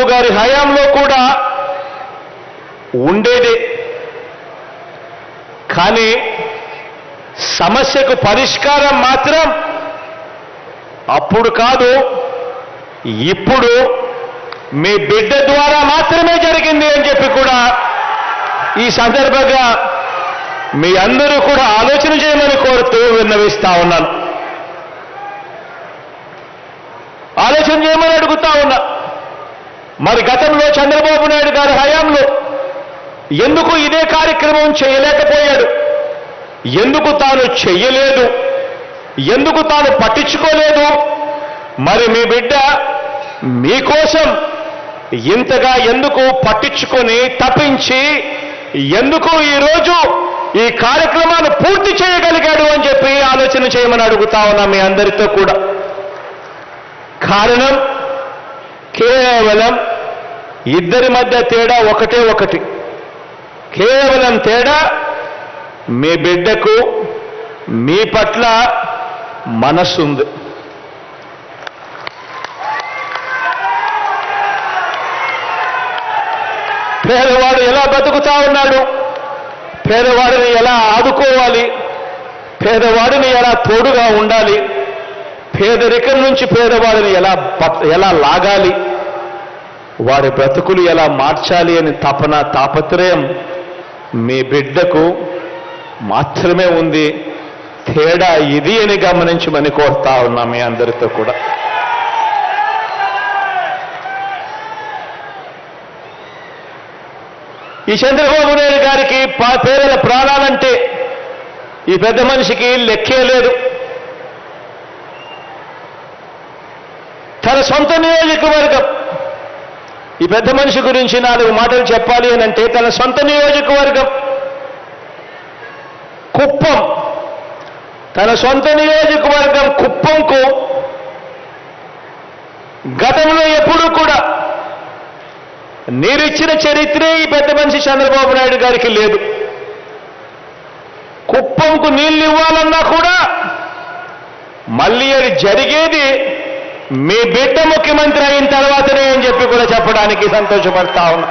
చంద్రబాబు గారి హయాంలో కూడా ఉండేదే. కానీ సమస్యకు పరిష్కారం మాత్రం అప్పుడు కాదు ఇప్పుడు మీ బిడ్డ ద్వారా మాత్రమే జరిగింది అని చెప్పి కూడా ఈ సందర్భంగా మీ అందరూ కూడా ఆలోచన చేయమని కోరుతూ విన్నవిస్తా ఉన్నాను. ఆలోచన చేయమని అడుగుతా మరి గతంలో చంద్రబాబు నాయుడు గారి హయాంలో ఎందుకు ఇదే కార్యక్రమం చేయలేకపోయాడు? ఎందుకు తాను చెయ్యలేదు? ఎందుకు తాను పట్టించుకోలేదు? మరి మీ బిడ్డ మీకోసం ఇంతగా ఎందుకు పట్టించుకొని తప్పించి ఎందుకు ఈరోజు ఈ కార్యక్రమాన్ని పూర్తి చేయగలిగాడు అని చెప్పి ఆలోచన చేయమని అడుగుతా ఉన్నా మీ అందరితో కూడా. కారణం కేవలం ఇద్దరి మధ్య తేడా ఒకటే ఒకటి. కేవలం తేడా మీ బిడ్డకు మీ పట్ల మనస్సుంది పేదవాడు ఎలా బతుకుతా ఉన్నాడు? పేదవాడిని ఎలా ఆదుకోవాలి? పేదవాడిని ఎలా తోడుగా ఉండాలి? పేదరికం నుంచి పేదవాడిని ఎలా ఎలా లాగాలి? వారి బ్రతుకులు ఎలా మార్చాలి అని తపన తాపత్రయం మీ బిడ్డకు మాత్రమే ఉంది. తేడా ఇది అని గమనించమని కోరుతా ఉన్నా మీ అందరితో కూడా. ఈ చంద్రబాబు నాయుడు గారికి పా- పేదల ప్రాణాలంటే ఈ పెద్ద మనిషికి లెక్కే లేదు. తన సొంత నియోజకవర్గం ఈ పెద్ద మనిషి గురించి నాలుగు మాటలు చెప్పాలి అని అంటే తన సొంత నియోజకవర్గం. కుప్పం. తన సొంత నియోజకవర్గం కుప్పంకు గతంలో ఎప్పుడూ కూడా నీరిచ్చిన చరిత్రే ఈ పెద్ద మనిషి చంద్రబాబు నాయుడు గారికి లేదు. కుప్పంకు నీళ్ళు ఇవ్వాలన్నా కూడా మళ్ళీ అది జరిగేది మీ బిడ్డ ముఖ్యమంత్రి అయిన తర్వాతనే అని చెప్పి కూడా చెప్పడానికి సంతోషపడతా ఉన్నా